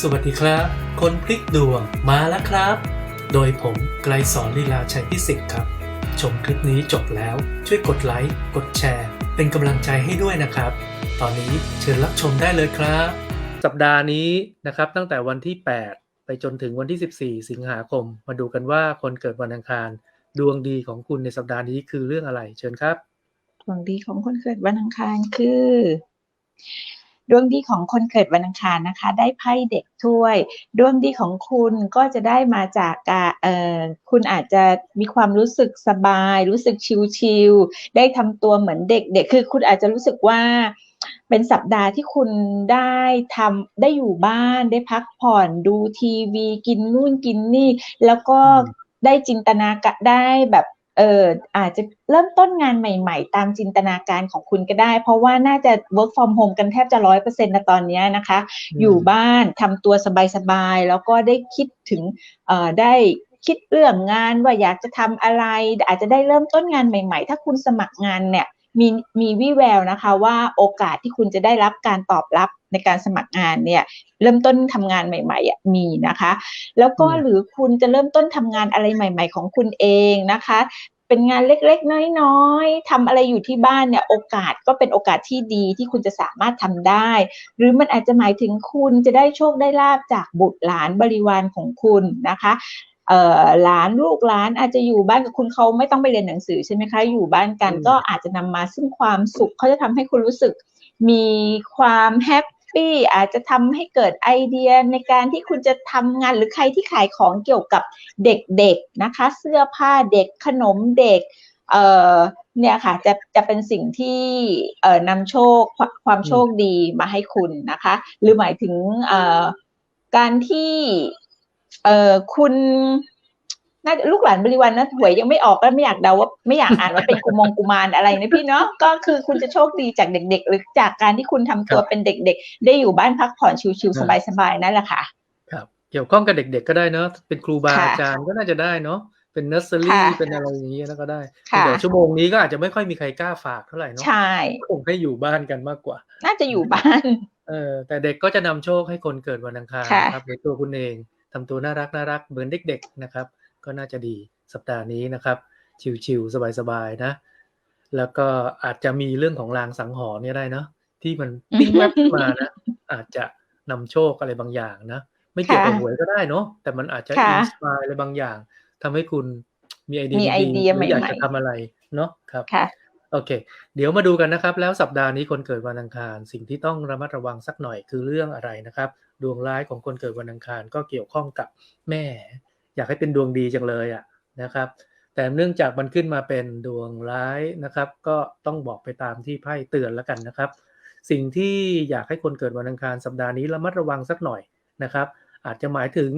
สวัสดีครับ คนพลิกดวงมาแล้วครับ โดยผมไกลสอนลีลาชัยพิสิทธิ์ครับ ชมคลิปนี้จบแล้วช่วยกดไลค์ กดแชร์ เป็นกำลังใจให้ด้วยนะครับ ตอนนี้เชิญรับชมได้เลยครับ สัปดาห์นี้นะครับตั้งแต่วันที่ 8 ไปจนถึงวันที่ 14 สิงหาคม มาดูกันว่าคนเกิดวันอังคาร ดวงดีของคุณในสัปดาห์นี้คือเรื่องอะไร เชิญครับ ดวงดีของคนเกิดวันอังคารคือ ดวงดีของคนเกิดวันอังคารนะคะ ได้ไพ่เด็กถ้วย ดวงดีของคุณก็จะได้มาจากการเอ่อคุณอาจจะมีความรู้สึกสบาย รู้สึกชิลๆได้ทำตัวเหมือนเด็กๆคือคุณอาจจะรู้สึกว่าเป็นสัปดาห์ที่คุณได้ทำได้อยู่บ้านได้พักผ่อนดูทีวี กินนู่นกินนี่ แล้วก็อืมได้จินตนาการได้แบบ เอออาจจะเริ่มต้นงานใหม่ๆ ตามจินตนาการของคุณก็ได้ เพราะว่าน่าจะ work from home กันแทบจะร้อยเปอร์เซ็นต์นะตอนเนี้ยนะคะ อยู่บ้านทำตัวสบายๆ แล้วก็ได้คิดถึงเอ่อได้คิดเรื่องงานว่าอยากจะทำอะไร อาจจะได้เริ่มต้นงานใหม่ๆ ถ้าคุณสมัครงานเนี่ย มีมีวิแววนะคะว่าโอกาสที่คุณจะได้รับการตอบรับในการสมัครงานเนี่ยเริ่มต้นทำงานใหม่ๆอะมีนะคะ แล้วก็อืมหรือคุณจะเริ่มต้นทำงานอะไรใหม่ ๆ ของคุณเองนะคะ เป็นงานเล็กๆ น้อยๆทำอะไรอยู่ที่บ้านเนี่ยโอกาสก็เป็นโอกาสที่ดีที่คุณจะสามารถทำได้ หรือมันอาจจะหมายถึงคุณจะได้โชคได้ลาบจากบุตรหลานบริวารของคุณนะคะเอ่อ หลานลูกหลานอาจจะอยู่บ้านกับคุณเขาไม่ต้องไปเรียนหนังสือใช่ไหมคะอยู่บ้านกันอืมก็อาจจะนำมาซึ่งความสุขเขาจะทำให้คุณรู้สึกมีความแฮปปี้อาจจะทำให้เกิดไอเดียในการที่คุณจะทำงานหรือใครที่ขายของเกี่ยวกับเด็กๆนะคะ เสื้อผ้าเด็กขนมเด็กเอ่อเนี่ยค่ะจะจะเป็นสิ่งที่เอ่อนำโชคความความโชคดีมาให้คุณนะคะ หรือหมายถึงเอ่อการที่ เอ่อคุณน่าจะลูกหลานบริวารนะหวยยังไม่ออกก็ไม่อยากเดาว่าไม่อยากอ่านว่าเป็นกุมงกุมารอะไรนะพี่เนาะก็คือคุณจะโชคดีจากเด็ก ๆ หรือจากการที่คุณทำตัวครับเป็นเด็ก ๆ ได้อยู่บ้านพักผ่อนชิวๆอ่าสบายๆนั่นแหละค่ะ ครับ เกี่ยวข้องกับเด็ก ๆ ก็ได้เนาะเป็นครูบาค่ะอาจารย์ก็น่าจะได้เนาะเป็นเนอร์เซอรี่ค่ะเป็นอะไรอย่างเงี้ยนะก็ได้ค่ะแต่ชั่วโมงนี้ก็อาจจะไม่ค่อยมีใครกล้าฝากเท่าไหร่เนาะใช่คงให้อยู่บ้านกันมากกว่า น่าจะอยู่บ้านเออแต่เด็กก็จะนำโชคให้คนเกิดวันอังคารค่ะนะครับในตัวคุณเอง ทำตัวน่ารักน่ารักเหมือนเด็กๆนะครับ ก็น่าจะดีสัปดาห์นี้นะครับ ชิวๆสบายๆนะ แล้วก็อาจจะมีเรื่องของรางสังหรณ์เนี่ยได้เนาะที่มันปิ้งแวบขึ้นมานะอาจจะนำโชคอะไรบางอย่างนะไม่เกี่ยวกับค่ะหวยก็ได้เนาะแต่มันอาจจะค่ะอินสปายอะไรบางอย่างทำให้คุณมีไอเดียมีไอดีเดียๆหรืออยากใหม่ๆจะทำอะไรเนาะครับค่ะโอเค เดี๋ยวมาดูกันนะครับ แล้วสัปดาห์นี้คนเกิดวันอังคาร สิ่งที่ต้องระมัดระวังสักหน่อยคือเรื่องอะไรนะครับ ดวงร้ายของคนเกิดวันอังคารก็เกี่ยวข้องกับแม่ อยากให้เป็นดวงดีจังเลยอะนะครับ แต่เนื่องจากมันขึ้นมาเป็นดวงร้ายนะครับ ก็ต้องบอกไปตามที่ไพ่เตือนแล้วกันนะครับ สิ่งที่อยากให้คนเกิดวันอังคารสัปดาห์นี้ระมัดระวังสักหน่อยนะครับ อาจจะหมายถึง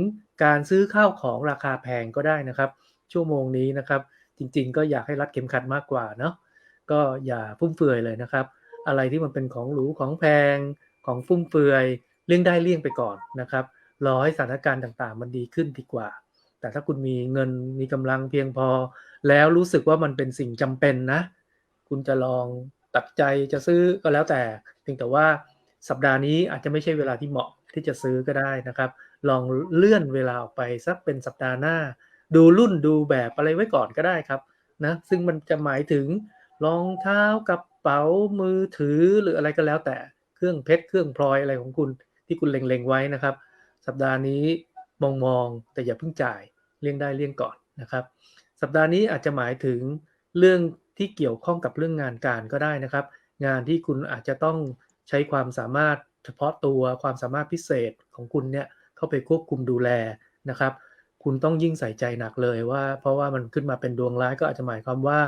การซื้อข้าวของราคาแพงก็ได้นะครับ ชั่วโมงนี้นะครับ จริง ๆ ก็อยากให้รัดเข็มขัดมากกว่าเนาะก็อย่าฟุ่มเฟือยเลยนะครับ อะไรที่มันเป็นของหรูของแพงของฟุ่มเฟือย เลี่ยงได้เลี่ยงไปก่อนนะครับรอให้สถานการณ์ต่างๆ มันดีขึ้นดีกว่า แต่ถ้าคุณมีเงินมีกำลังเพียงพอ แล้วรู้สึกว่ามันเป็นสิ่งจำเป็นนะ คุณจะลองตัดใจจะซื้อก็แล้วแต่เพียงแต่ว่าสัปดาห์นี้อาจจะไม่ใช่เวลาที่เหมาะที่จะซื้อก็ได้นะครับ ลองเลื่อนเวลาออกไปสักเป็นสัปดาห์หน้า ดูรุ่นดูแบบอะไรไว้ก่อนก็ได้ครับนะซึ่งมันจะหมายถึงรองเท้ากระเป๋ามือถือหรืออะไรก็แล้วแต่เครื่องเพชรเครื่องพลอยอะไรของคุณ ที่คุณเล็งๆไว้นะครับ สัปดาห์นี้มองมองๆแต่อย่าเพิ่งจ่ายเลี่ยงได้เลี่ยงก่อนนะครับ สัปดาห์นี้อาจจะหมายถึงเรื่องที่เกี่ยวข้องกับเรื่องงานการก็ได้นะครับ งานที่คุณอาจจะต้องใช้ความสามารถเฉพาะตัวความสามารถพิเศษของคุณเนี่ยเข้าไปควบคุมดูแลนะครับ คุณต้องยิ่งใส่ใจหนักเลยว่า เพราะว่ามันขึ้นมาเป็นดวงร้ายก็อาจจะหมายความว่า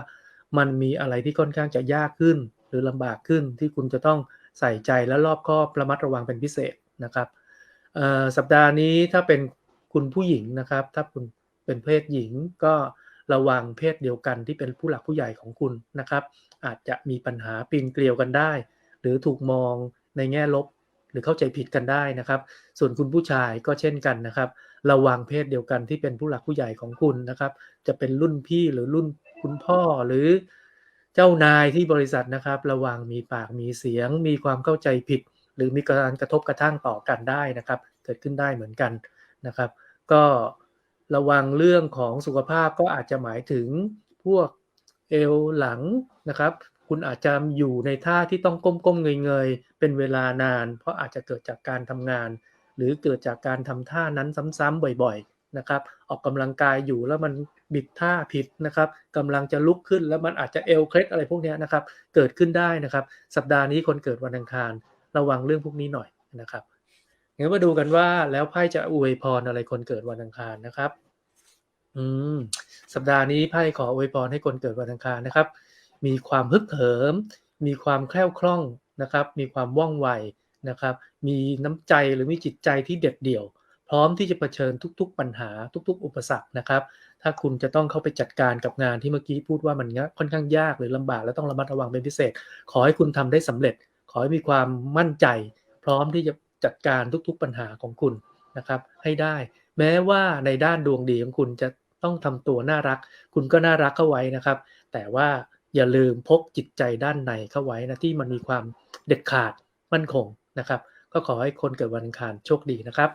มันมีอะไรที่ค่อนข้างจะยากขึ้น หรือลำบากขึ้นที่คุณจะต้องใส่ใจและรอบคอบระมัดระวังเป็นพิเศษ นะครับสัปดาห์นี้ถ้าเป็นคุณผู้หญิงนะครับ ถ้าคุณเป็นเพศหญิงก็ระวังเพศเดียวกันที่เป็นผู้หลักผู้ใหญ่ของคุณนะครับ อาจจะมีปัญหาปีนเกลียวกันได้ หรือถูกมองในแง่ลบหรือเข้าใจผิดกันได้นะครับ ส่วนคุณผู้ชายก็เช่นกันนะครับ ระวังเพศเดียวกันที่เป็นผู้หลักผู้ใหญ่ของคุณนะครับ จะเป็นรุ่นพี่หรือรุ่นคุณพ่อหรือเจ้านายที่บริษัทนะครับ ระวังมีปากมีเสียง มีความเข้าใจผิด หรือมีการกระทบกระทั่งต่อกันได้นะครับ เกิดขึ้นได้เหมือนกันนะครับ ก็ระวังเรื่องของสุขภาพก็อาจจะหมายถึงพวกเอวหลังนะครับ คุณอาจจะอยู่ในท่าที่ต้องก้มๆเงยๆเป็นเวลานาน เพราะอาจจะเกิดจากการทำงาน หรือเกิดจากการทำท่านั้นซ้ำๆบ่อยๆนะครับ ออกกำลังกายอยู่แล้วมันบิดท่าผิดนะครับกำลังจะลุกขึ้นแล้วมันอาจจะเอวเคล็ดอะไรพวกนี้นะครับ เกิดขึ้นได้นะครับ สัปดาห์นี้คนเกิดวันอังคาร ระวังเรื่องพวกนี้หน่อยนะครับงั้นมาดูกันว่าแล้วไพ่จะอวยพรอะไรคนเกิดวันอังคารนะครับ อืม สัปดาห์นี้ไพ่ขออวยพรให้คนเกิดวันอังคารนะครับ มีความฮึกเหิม มีความแคล่วคล่องนะครับ มีความว่องไวนะครับ มีน้ำใจหรือมีจิตใจที่เด็ดเดี่ยว พร้อมที่จะเผชิญทุก ๆ ปัญหาทุก ๆ อุปสรรคนะครับ ถ้าคุณจะต้องเข้าไปจัดการกับงานที่เมื่อกี้พูดว่ามันค่อนข้างยากหรือลำบากและต้องระมัดระวังเป็นพิเศษ ขอให้คุณทำได้สำเร็จ ขอให้มีความมั่นใจ พร้อมที่จะจัดการทุกๆปัญหาของคุณนะครับให้ได้ แม้ว่าในด้านดวงดีของคุณจะต้องทำตัวน่ารัก คุณก็น่ารักเข้าไว้นะครับ แต่ว่าอย่าลืมพกจิตใจด้านในเข้าไว้นะที่มันมีความเด็ดขาดมั่นคงนะครับ ก็ขอให้คนเกิดวันอังคารโชคดีนะครับ